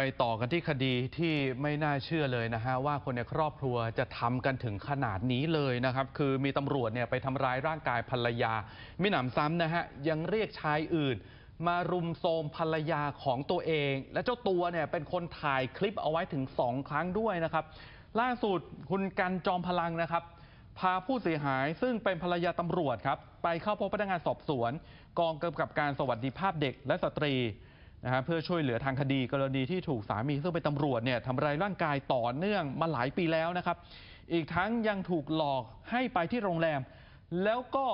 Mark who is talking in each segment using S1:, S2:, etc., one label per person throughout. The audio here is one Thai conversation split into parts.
S1: ไปต่อกันที่คดีที่ไม่น่าเชื่อเลยนะฮะว่าคนในครอบครัวจะทำกันถึงขนาดนี้เลยนะครับ คือมีตำรวจเนี่ยไปทำร้ายร่างกายภรรยามิหนำซ้ำนะฮะยังเรียกชายอื่น มารุมโทรมภรรยาของตัวเอง และเจ้าตัวเนี่ยเป็นคนถ่ายคลิปเอาไว้ถึงสองครั้งด้วยนะครับ ล่าสุดคุณกันจอมพลังนะครับ พาผู้เสียหายซึ่งเป็นภรรยาตำรวจครับไปเข้าพบพนักงานสอบสวน กองกำกับการสวัสดิภาพเด็กและสตรี นะฮะเพื่อช่วยเหลือทางคดีกรณีที่ถูกสามีซึ่งเป็นตำรวจเนี่ยทำร้ายร่างกายต่อเนื่องมาหลายปีแล้วนะครับ อีกทั้งยังถูกหลอกให้ไปที่โรงแรม แล้วก็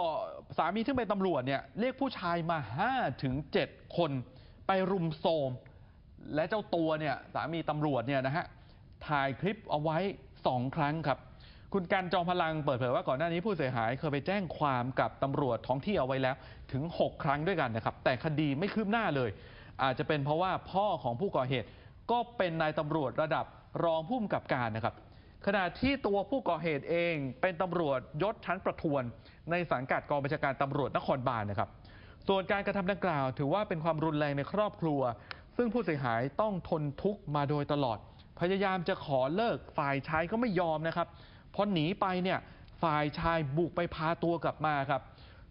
S1: สามีซึ่งเป็นตำรวจเนี่ยเรียกผู้ชายมา5ถึง7คนไปรุมโทมและเจ้าตัวเนี่ยสามีตำรวจเนี่ยนะฮะถ่ายคลิปเอาไว้ 2 ครั้งครับ คุณกันจอมพลังเปิดเผยว่าก่อนหน้านี้ผู้เสียหายเคยไปแจ้งความกับตำรวจท้องที่เอาไว้แล้ว ถึง 6 ครั้งด้วยกันนะครับ แต่คดีไม่คืบหน้าเลย อาจจะเป็นเพราะว่าพ่อของผู้ก่อเหตุ ก็เป็นนายตำรวจระดับรองผู้กำกับการนะครับ ขณะที่ตัวผู้ก่อเหตุเองเป็นตำรวจยศชั้นประทวน ในสังกัดกองบัญชาการตำรวจนครบาลนะครับ ส่วนการกระทำดังกล่าว ถือว่าเป็นความรุนแรงในครอบครัว ซึ่งผู้เสียหายต้องทนทุกข์มาโดยตลอด พยายามจะขอเลิกฝ่ายชายก็ไม่ยอมนะครับพอหนีไปเนี่ยฝ่ายชายบุกไปพาตัวกลับมาครับ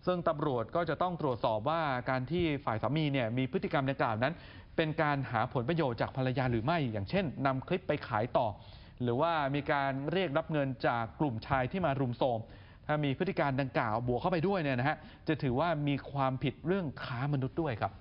S1: ซึ่งตำรวจก็จะต้องตรวจสอบว่าการที่ฝ่ายสามีเนี่ยมีพฤติกรรมดังกล่าวนั้น เป็นการหาผลประโยชน์จากภรรยาหรือไม่ อย่างเช่นนำคลิปไปขายต่อ หรือว่ามีการเรียกรับเงินจากกลุ่มชายที่มารุมโทรมถ้ามีพฤติการดังกล่าวบวกเข้าไปด้วยเนี่ยนะฮะจะถือว่ามีความผิดเรื่องค้ามนุษย์ด้วยครับ